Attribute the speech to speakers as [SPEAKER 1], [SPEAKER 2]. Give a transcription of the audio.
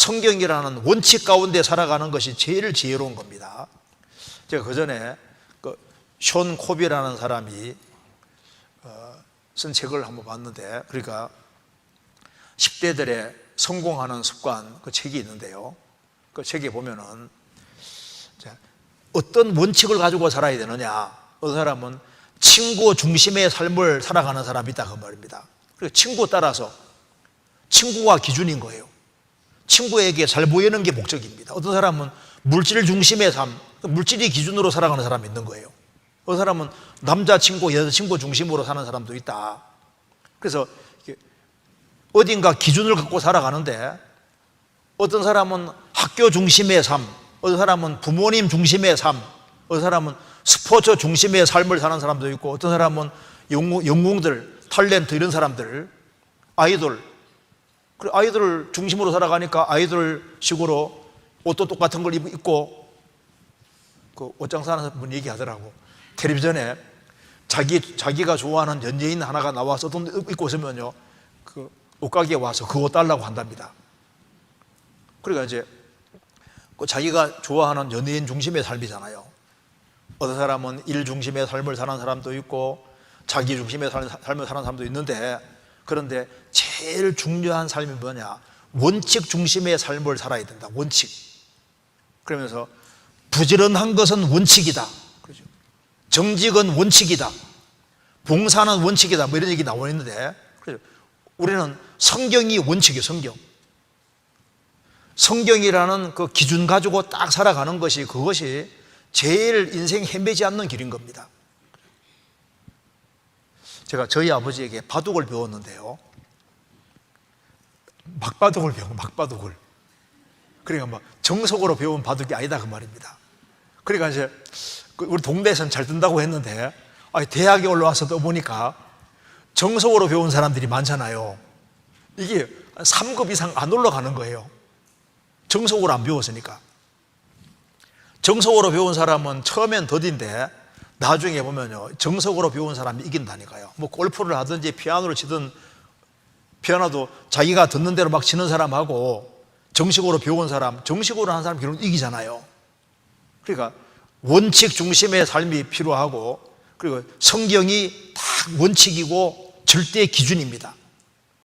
[SPEAKER 1] 성경이라는 원칙 가운데 살아가는 것이 제일 지혜로운 겁니다. 제가 그 전에 그숀 코비라는 사람이 어, 쓴 책을 한번 봤는데, 그러니까 10대들의 성공하는 습관 그 책이 있는데요. 그 책에 보면은 자, 어떤 원칙을 가지고 살아야 되느냐. 어떤 사람은 친구 중심의 삶을 살아가는 사람이 있다 그 말입니다. 그리고 친구 따라서 친구가 기준인 거예요. 친구에게 잘 보이는 게 목적입니다. 어떤 사람은 물질 중심의 삶, 물질이 기준으로 살아가는 사람이 있는 거예요. 어떤 사람은 남자친구, 여자친구 중심으로 사는 사람도 있다. 그래서 어딘가 기준을 갖고 살아가는데 어떤 사람은 학교 중심의 삶, 어떤 사람은 부모님 중심의 삶, 어떤 사람은 스포츠 중심의 삶을 사는 사람도 있고 어떤 사람은 영웅, 영웅들, 탤런트 이런 사람들, 아이돌, 그 아이돌을 중심으로 살아가니까 아이돌 식으로 옷도 똑같은 걸 입고 그 옷장 사는 분 얘기하더라고. 텔레비전에 자기 자기가 좋아하는 연예인 하나가 나와서 돈 입고 있으면요, 그 옷가게에 와서 그 옷 달라고 한답니다. 그러니까 이제 그 자기가 좋아하는 연예인 중심의 삶이잖아요. 어떤 사람은 일 중심의 삶을 사는 사람도 있고 자기 중심의 삶을 사는 사람도 있는데 그런데 제일 중요한 삶이 뭐냐? 원칙 중심의 삶을 살아야 된다. 원칙. 그러면서 부지런한 것은 원칙이다. 그렇죠. 정직은 원칙이다. 봉사는 원칙이다. 뭐 이런 얘기 나와 있는데 그렇죠. 우리는 성경이 원칙이에요. 성경. 성경이라는 그 기준 가지고 딱 살아가는 것이 그것이 제일 인생 헤매지 않는 길인 겁니다. 제가 저희 아버지에게 바둑을 배웠는데요. 막바둑을 배운 막바둑을. 그러니까 막 정석으로 배운 바둑이 아니다 그 말입니다. 그러니까 이제 그 우리 동네에서는 잘 든다고 했는데 대학에 올라와서 또 보니까 정석으로 배운 사람들이 많잖아요. 이게 3급 이상 안 올라가는 거예요. 정석으로 안 배웠으니까. 정석으로 배운 사람은 처음엔 더딘데 나중에 보면요. 정석으로 배운 사람이 이긴다니까요. 뭐 골프를 하든지 피아노를 치든 피아노도 자기가 듣는 대로 막 치는 사람하고 정식으로 배운 사람, 정식으로 하는 사람 결국 이기잖아요. 그러니까 원칙 중심의 삶이 필요하고 그리고 성경이 딱 원칙이고 절대 기준입니다.